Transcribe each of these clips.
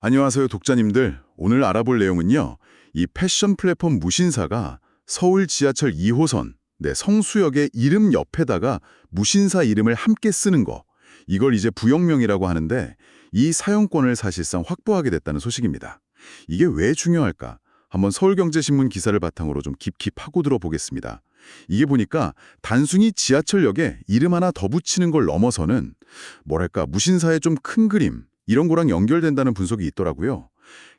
안녕하세요, 독자님들. 오늘 알아볼 내용은요. 이 패션 플랫폼 무신사가 서울 지하철 2호선, 네, 성수역의 이름 옆에다가 무신사 이름을 함께 쓰는 거. 이걸 이제 부영명이라고 하는데 이 사용권을 사실상 확보하게 됐다는 소식입니다. 이게 왜 중요할까? 한번 서울경제신문 기사를 바탕으로 좀 깊이 파고 들어 보겠습니다. 이게 보니까 단순히 지하철역에 이름 하나 더 붙이는 걸 넘어서는 뭐랄까 무신사의 좀 큰 그림 이런 거랑 연결된다는 분석이 있더라고요.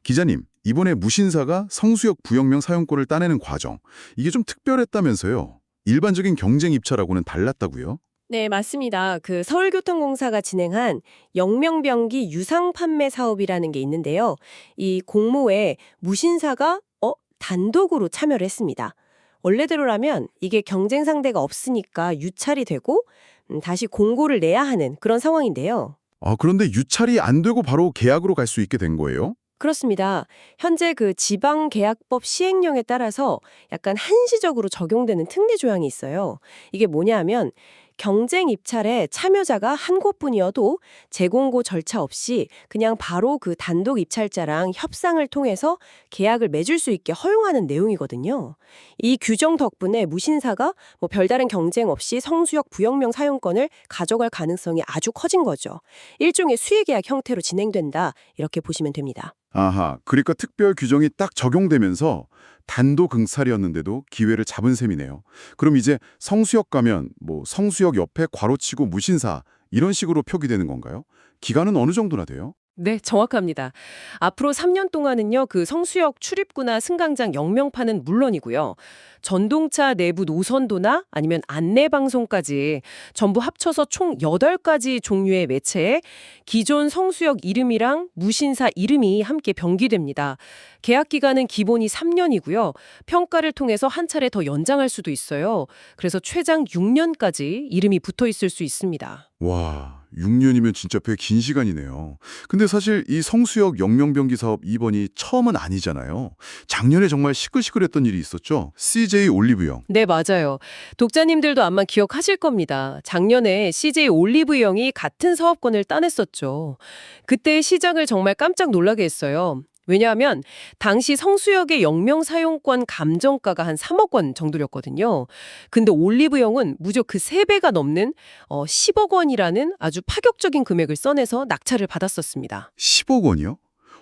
기자님, 이번에 무신사가 성수역 부영명 사용권을 따내는 과정 이게 좀 특별했다면서요. 일반적인 경쟁 입찰하고는 달랐다고요? 네, 맞습니다. 그 서울교통공사가 진행한 영명병기 유상 판매 사업이라는 게 있는데요. 이 공모에 무신사가 어 단독으로 참여를 했습니다. 원래대로라면 이게 경쟁 상대가 없으니까 유찰이 되고 음, 다시 공고를 내야 하는 그런 상황인데요. 아, 그런데 유찰이 안 되고 바로 계약으로 갈 수 있게 된 거예요? 그렇습니다. 현재 그 지방계약법 시행령에 따라서 약간 한시적으로 적용되는 특례 조항이 있어요. 이게 뭐냐 하면 경쟁 입찰에 참여자가 한 곳뿐이어도 재공고 절차 없이 그냥 바로 그 단독 입찰자랑 협상을 통해서 계약을 맺을 수 있게 허용하는 내용이거든요. 이 규정 덕분에 무신사가 뭐 별다른 경쟁 없이 성수역 부영명 사용권을 가져갈 가능성이 아주 커진 거죠. 일종의 수의계약 형태로 진행된다 이렇게 보시면 됩니다. 아하, 그러니까 특별 규정이 딱 적용되면서 단독 응찰이었는데도 기회를 잡은 셈이네요. 그럼 이제 성수역 가면 뭐 성수역 옆에 괄호치고 무신사 이런 식으로 표기되는 건가요? 기간은 어느 정도나 돼요? 네, 정확합니다. 앞으로 3년 동안은요, 그 성수역 출입구나 승강장 영명판은 물론이고요. 전동차 내부 노선도나 아니면 안내방송까지 전부 합쳐서 총 8가지 종류의 매체에 기존 성수역 이름이랑 무신사 이름이 함께 병기됩니다. 계약 기간은 기본이 3년이고요. 평가를 통해서 한 차례 더 연장할 수도 있어요. 그래서 최장 6년까지 이름이 붙어 있을 수 있습니다. 와, 6년이면 진짜 꽤 긴 시간이네요. 근데 사실 이 성수역 영명병기 사업 이번이 처음은 아니잖아요. 작년에 정말 시끌시끌했던 일이 있었죠. CJ 올리브영. 네, 맞아요. 독자님들도 아마 기억하실 겁니다. 작년에 CJ 올리브영이 같은 사업권을 따냈었죠. 그때 시장을 정말 깜짝 놀라게 했어요. 왜냐하면 당시 성수역의 영명 사용권 감정가가 한 3억 원 정도였거든요. 근데 올리브영은 무려 그 3배가 넘는 어, 10억 원이라는 아주 파격적인 금액을 써내서 낙찰을 받았었습니다. 10억 원이요?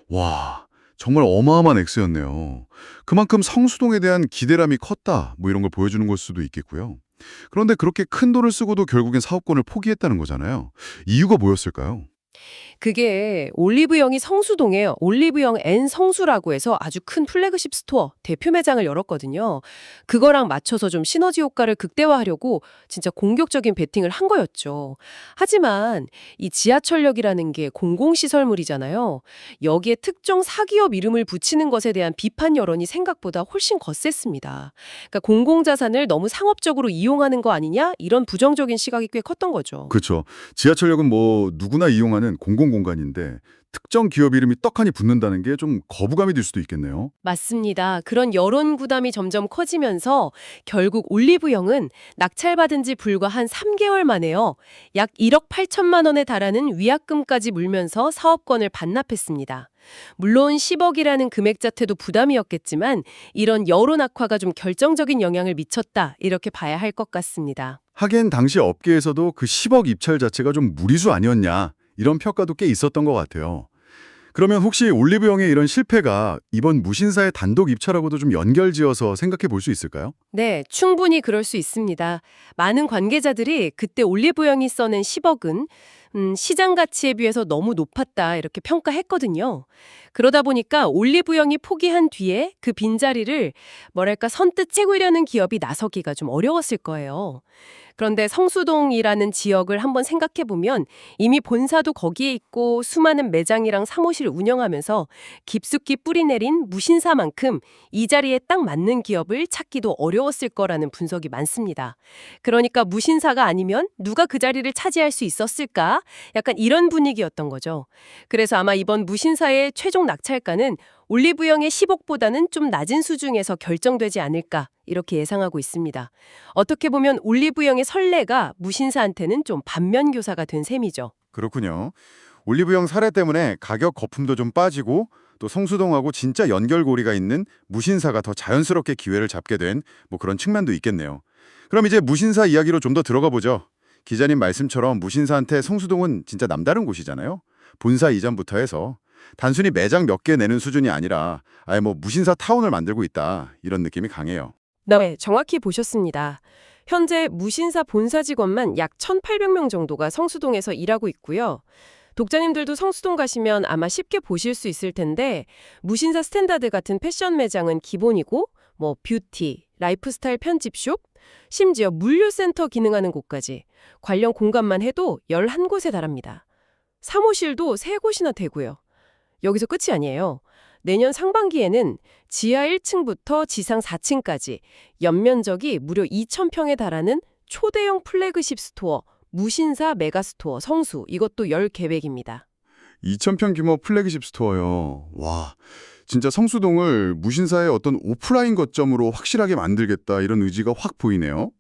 와, 정말 어마어마한 액수였네요. 그만큼 성수동에 대한 기대감이 컸다, 뭐 이런 걸 보여주는 걸 수도 있겠고요. 그런데 그렇게 큰 돈을 쓰고도 결국엔 사업권을 포기했다는 거잖아요. 이유가 뭐였을까요? 그게 올리브영이 성수동에 올리브영 앤 성수라고 해서 아주 큰 플래그십 스토어 대표 매장을 열었거든요. 그거랑 맞춰서 좀 시너지 효과를 극대화하려고 진짜 공격적인 베팅을 한 거였죠. 하지만 이 지하철역이라는 게 공공시설물이잖아요. 여기에 특정 사기업 이름을 붙이는 것에 대한 비판 여론이 생각보다 훨씬 거셌습니다. 그러니까 공공자산을 너무 상업적으로 이용하는 거 아니냐 이런 부정적인 시각이 꽤 컸던 거죠. 그렇죠. 지하철역은 뭐 누구나 이용하는 공공공간인데 특정 기업 이름이 떡하니 붙는다는 게 좀 거부감이 들 수도 있겠네요. 맞습니다. 그런 여론 부담이 점점 커지면서 결국 올리브영은 낙찰받은 지 불과 한 3개월 만에요. 약 1억 8천만 원에 달하는 위약금까지 물면서 사업권을 반납했습니다. 물론 10억이라는 금액 자체도 부담이었겠지만 이런 여론 악화가 좀 결정적인 영향을 미쳤다 이렇게 봐야 할 것 같습니다. 하긴 당시 업계에서도 그 10억 입찰 자체가 좀 무리수 아니었냐 이런 평가도 꽤 있었던 것 같아요. 그러면 혹시 올리브영의 이런 실패가 이번 무신사의 단독 입찰하고도 좀 연결지어서 생각해 볼 수 있을까요? 네, 충분히 그럴 수 있습니다. 많은 관계자들이 그때 올리브영이 써낸 10억은 음, 시장 가치에 비해서 너무 높았다 이렇게 평가했거든요. 그러다 보니까 올리브영이 포기한 뒤에 그 빈자리를 뭐랄까 선뜻 채우려는 기업이 나서기가 좀 어려웠을 거예요. 그런데 성수동이라는 지역을 한번 생각해 보면 이미 본사도 거기에 있고 수많은 매장이랑 사무실을 운영하면서 깊숙이 뿌리내린 무신사만큼 이 자리에 딱 맞는 기업을 찾기도 어려웠을 거라는 분석이 많습니다. 그러니까 무신사가 아니면 누가 그 자리를 차지할 수 있었을까? 약간 이런 분위기였던 거죠. 그래서 아마 이번 무신사의 최종 낙찰가는 올리브영의 10억보다는 좀 낮은 수준에서 결정되지 않을까 이렇게 예상하고 있습니다. 어떻게 보면 올리브영의 선례가 무신사한테는 좀 반면교사가 된 셈이죠. 그렇군요. 올리브영 사례 때문에 가격 거품도 좀 빠지고 또 성수동하고 진짜 연결고리가 있는 무신사가 더 자연스럽게 기회를 잡게 된 뭐 그런 측면도 있겠네요. 그럼 이제 무신사 이야기로 좀 더 들어가 보죠. 기자님 말씀처럼 무신사한테 성수동은 진짜 남다른 곳이잖아요. 본사 이전부터 해서 단순히 매장 몇 개 내는 수준이 아니라 아예 뭐 무신사 타운을 만들고 있다 이런 느낌이 강해요. 네, 정확히 보셨습니다. 현재 무신사 본사 직원만 약 1,800명 정도가 성수동에서 일하고 있고요. 독자님들도 성수동 가시면 아마 쉽게 보실 수 있을 텐데 무신사 스탠다드 같은 패션 매장은 기본이고 뭐 뷰티, 라이프스타일 편집숍, 심지어 물류센터 기능하는 곳까지 관련 공간만 해도 11곳에 달합니다. 사무실도 3곳이나 되고요. 여기서 끝이 아니에요. 내년 상반기에는 지하 1층부터 지상 4층까지 연면적이 무려 2,000평에 달하는 초대형 플래그십 스토어, 무신사 메가스토어 성수 이것도 열 계획입니다. 2,000평 규모 플래그십 스토어요. 와, 진짜 성수동을 무신사의 어떤 오프라인 거점으로 확실하게 만들겠다 이런 의지가 확 보이네요.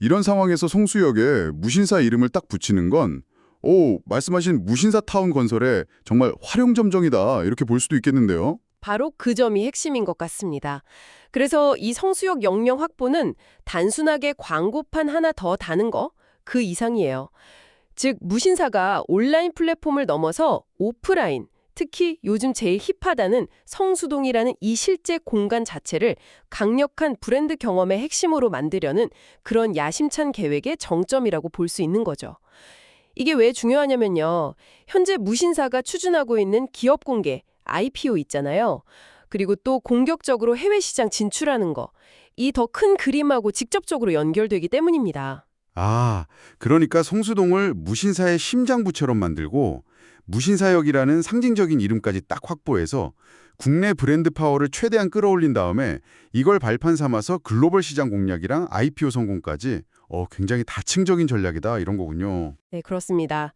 이런 상황에서 성수역에 무신사 이름을 딱 붙이는 건 오, 말씀하신 무신사 타운 건설에 정말 활용점정이다 이렇게 볼 수도 있겠는데요. 바로 그 점이 핵심인 것 같습니다. 그래서 이 성수역 영명 확보는 단순하게 광고판 하나 더 다는 거 그 이상이에요. 즉 무신사가 온라인 플랫폼을 넘어서 오프라인, 특히 요즘 제일 힙하다는 성수동이라는 이 실제 공간 자체를 강력한 브랜드 경험의 핵심으로 만들려는 그런 야심찬 계획의 정점이라고 볼 수 있는 거죠. 이게 왜 중요하냐면요. 현재 무신사가 추진하고 있는 기업 공개, IPO 있잖아요. 그리고 또 공격적으로 해외 시장 진출하는 거. 이 더 큰 그림하고 직접적으로 연결되기 때문입니다. 아, 그러니까 성수동을 무신사의 심장부처럼 만들고 무신사역이라는 상징적인 이름까지 딱 확보해서 국내 브랜드 파워를 최대한 끌어올린 다음에 이걸 발판 삼아서 글로벌 시장 공략이랑 IPO 성공까지 어, 굉장히 다층적인 전략이다 이런 거군요. 네, 그렇습니다.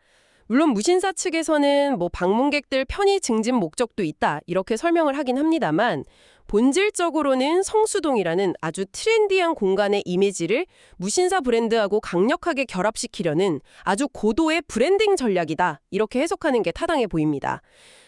물론 무신사 측에서는 뭐 방문객들 편의 증진 목적도 있다 이렇게 설명을 하긴 합니다만 본질적으로는 성수동이라는 아주 트렌디한 공간의 이미지를 무신사 브랜드하고 강력하게 결합시키려는 아주 고도의 브랜딩 전략이다 이렇게 해석하는 게 타당해 보입니다.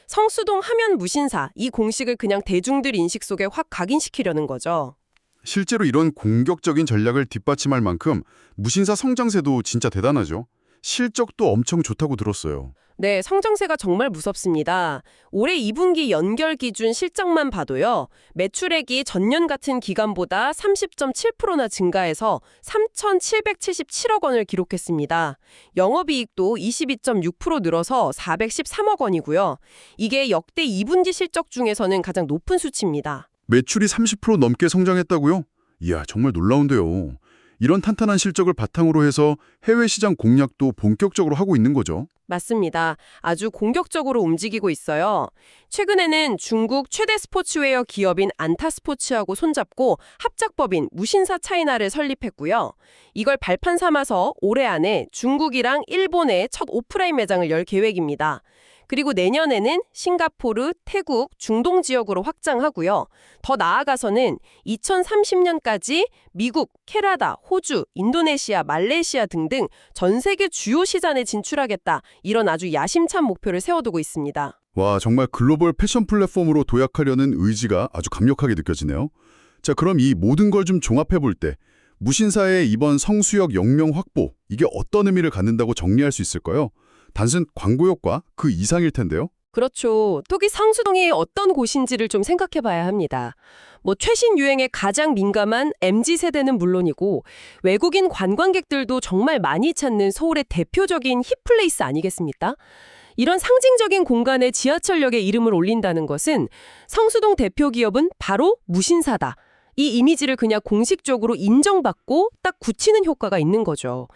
성수동 하면 무신사 이 공식을 그냥 대중들 인식 속에 확 각인시키려는 거죠. 실제로 이런 공격적인 전략을 뒷받침할 만큼 무신사 성장세도 진짜 대단하죠. 실적도 엄청 좋다고 들었어요. 네, 성장세가 정말 무섭습니다. 올해 2분기 연결 기준 실적만 봐도요. 매출액이 전년 같은 기간보다 30.7%나 증가해서 3,777억 원을 기록했습니다. 영업이익도 22.6% 늘어서 413억 원이고요. 이게 역대 2분기 실적 중에서는 가장 높은 수치입니다. 매출이 30% 넘게 성장했다고요? 이야, 정말 놀라운데요. 이런 탄탄한 실적을 바탕으로 해서 해외 시장 공략도 본격적으로 하고 있는 거죠. 맞습니다. 아주 공격적으로 움직이고 있어요. 최근에는 중국 최대 스포츠웨어 기업인 안타스포츠하고 손잡고 합작법인 무신사 차이나를 설립했고요. 이걸 발판 삼아서 올해 안에 중국이랑 일본의 첫 오프라인 매장을 열 계획입니다. 그리고 내년에는 싱가포르, 태국, 중동 지역으로 확장하고요. 더 나아가서는 2030년까지 미국, 캐나다, 호주, 인도네시아, 말레이시아 등등 전 세계 주요 시장에 진출하겠다. 이런 아주 야심찬 목표를 세워두고 있습니다. 와, 정말 글로벌 패션 플랫폼으로 도약하려는 의지가 아주 강력하게 느껴지네요. 자, 그럼 이 모든 걸 좀 종합해 볼 때 무신사의 이번 성수역 영명 확보, 이게 어떤 의미를 갖는다고 정리할 수 있을까요? 단순 광고 효과 그 이상일 텐데요. 그렇죠. 특히 상수동이 어떤 곳인지를 좀 생각해 봐야 합니다. 뭐 최신 유행에 가장 민감한 MZ세대는 물론이고 외국인 관광객들도 정말 많이 찾는 서울의 대표적인 힙플레이스 아니겠습니까? 이런 상징적인 공간에 지하철역에 이름을 올린다는 것은 성수동 대표 기업은 바로 무신사다. 이 이미지를 그냥 공식적으로 인정받고 딱 굳히는 효과가 있는 거죠.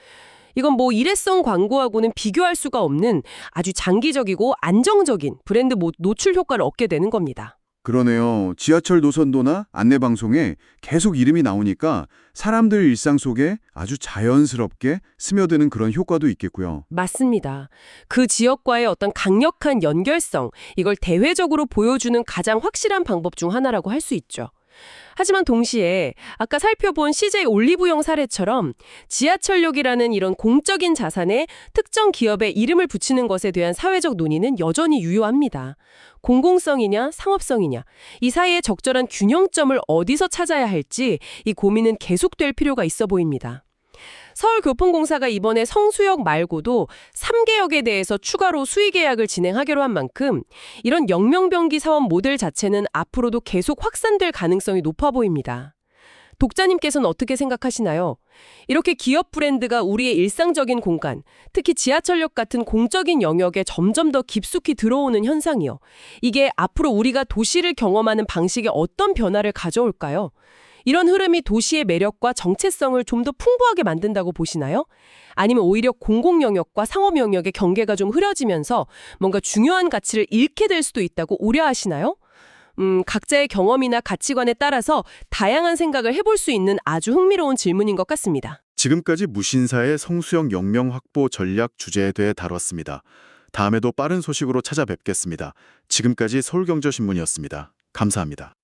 이건 뭐 일회성 광고하고는 비교할 수가 없는 아주 장기적이고 안정적인 브랜드 모- 노출 효과를 얻게 되는 겁니다. 그러네요. 지하철 노선도나 안내방송에 계속 이름이 나오니까 사람들 일상 속에 아주 자연스럽게 스며드는 그런 효과도 있겠고요. 맞습니다. 그 지역과의 어떤 강력한 연결성, 이걸 대외적으로 보여주는 가장 확실한 방법 중 하나라고 할 수 있죠. 하지만 동시에 아까 살펴본 CJ 올리브영 사례처럼 지하철역이라는 이런 공적인 자산에 특정 기업의 이름을 붙이는 것에 대한 사회적 논의는 여전히 유효합니다. 공공성이냐 상업성이냐 이 사이의 적절한 균형점을 어디서 찾아야 할지 이 고민은 계속될 필요가 있어 보입니다. 서울교통공사가 이번에 성수역 말고도 3개역에 대해서 추가로 수의 계약을 진행하기로 한 만큼 이런 영명병기 사업 모델 자체는 앞으로도 계속 확산될 가능성이 높아 보입니다. 독자님께서는 어떻게 생각하시나요? 이렇게 기업 브랜드가 우리의 일상적인 공간, 특히 지하철역 같은 공적인 영역에 점점 더 깊숙이 들어오는 현상이요. 이게 앞으로 우리가 도시를 경험하는 방식에 어떤 변화를 가져올까요? 이런 흐름이 도시의 매력과 정체성을 좀 더 풍부하게 만든다고 보시나요? 아니면 오히려 공공 영역과 상업 영역의 경계가 좀 흐려지면서 뭔가 중요한 가치를 잃게 될 수도 있다고 우려하시나요? 음, 각자의 경험이나 가치관에 따라서 다양한 생각을 해볼 수 있는 아주 흥미로운 질문인 것 같습니다. 지금까지 무신사의 성수역 영명 확보 전략 주제에 대해 다뤘습니다. 다음에도 빠른 소식으로 찾아뵙겠습니다. 지금까지 서울경제신문이었습니다. 감사합니다.